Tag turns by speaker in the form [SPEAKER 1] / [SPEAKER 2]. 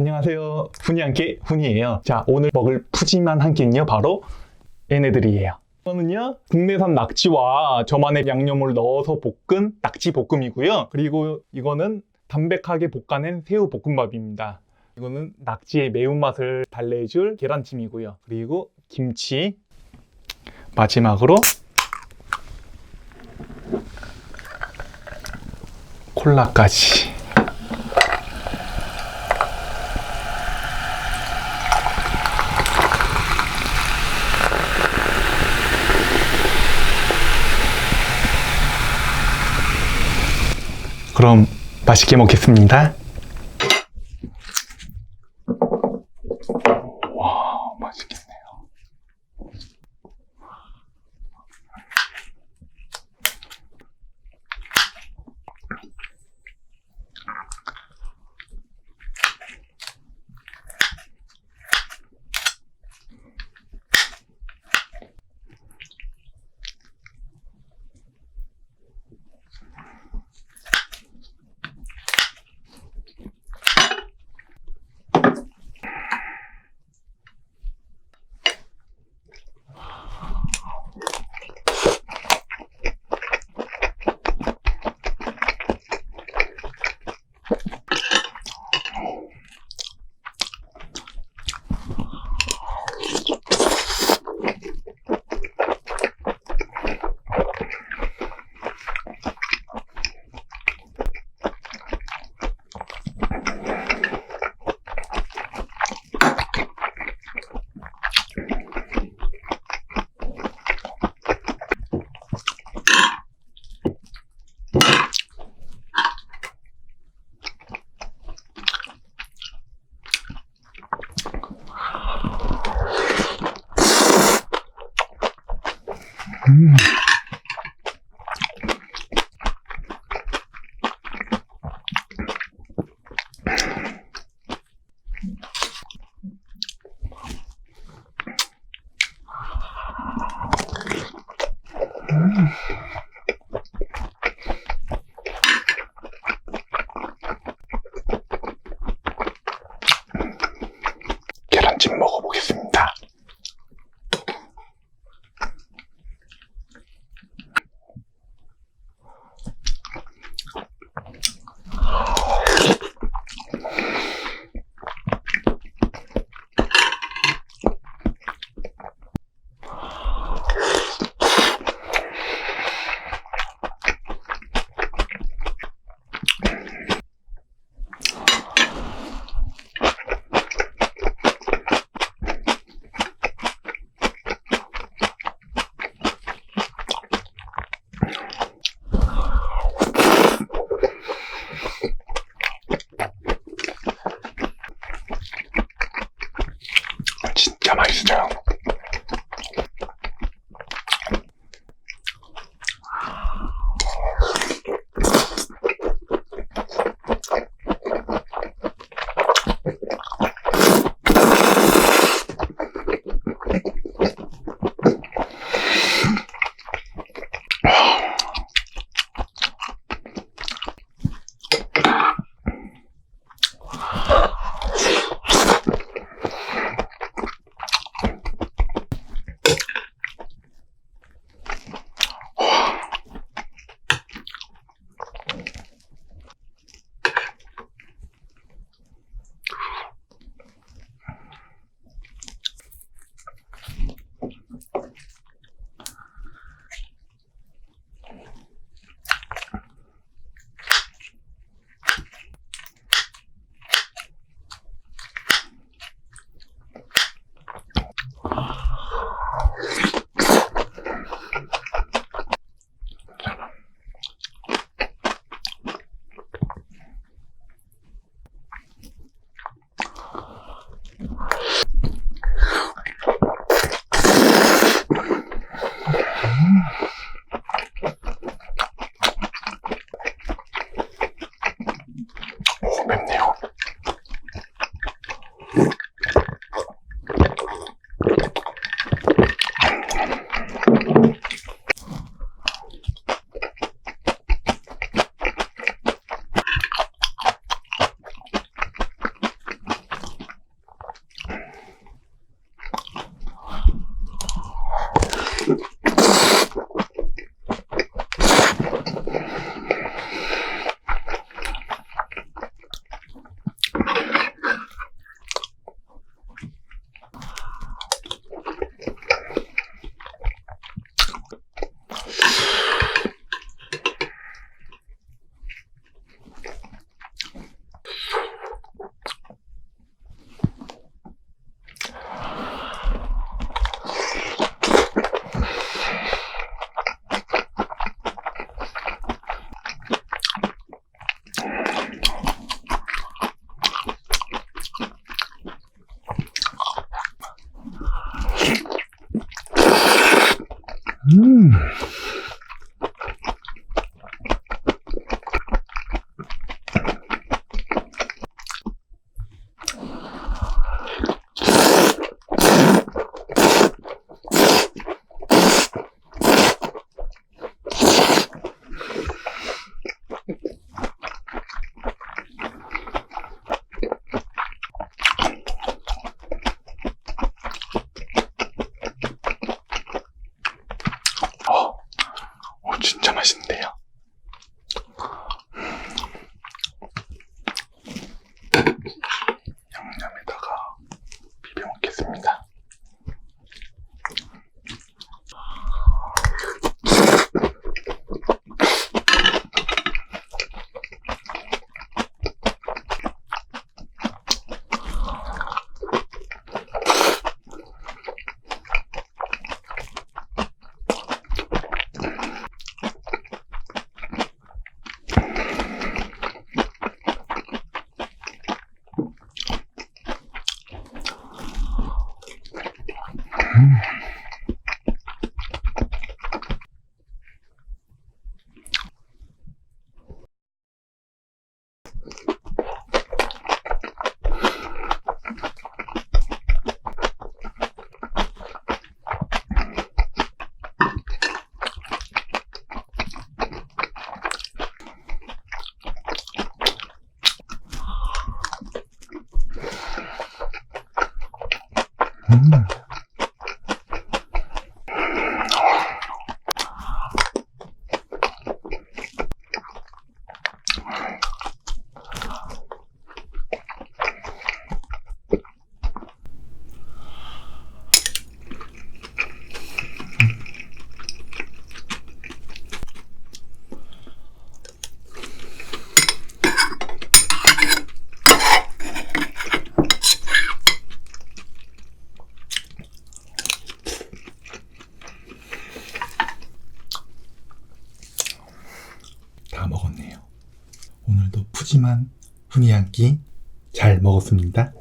[SPEAKER 1] 안녕하세요. 훈이 한끼 훈이에요. 자, 오늘 먹을 푸짐한 한 끼는요, 바로 얘네들이에요. 이거는요, 국내산 낙지와 저만의 양념을 넣어서 볶은 낙지 볶음이고요. 그리고 이거는 담백하게 볶아낸 새우 볶음밥입니다. 이거는 낙지의 매운맛을 달래줄 계란찜이고요. 그리고 김치. 마지막으로 콜라까지. 그럼 맛있게 먹겠습니다. 계란찜 먹어보겠습니다. 你好。Hmm? 심한 훈이 한 끼 잘 먹었습니다.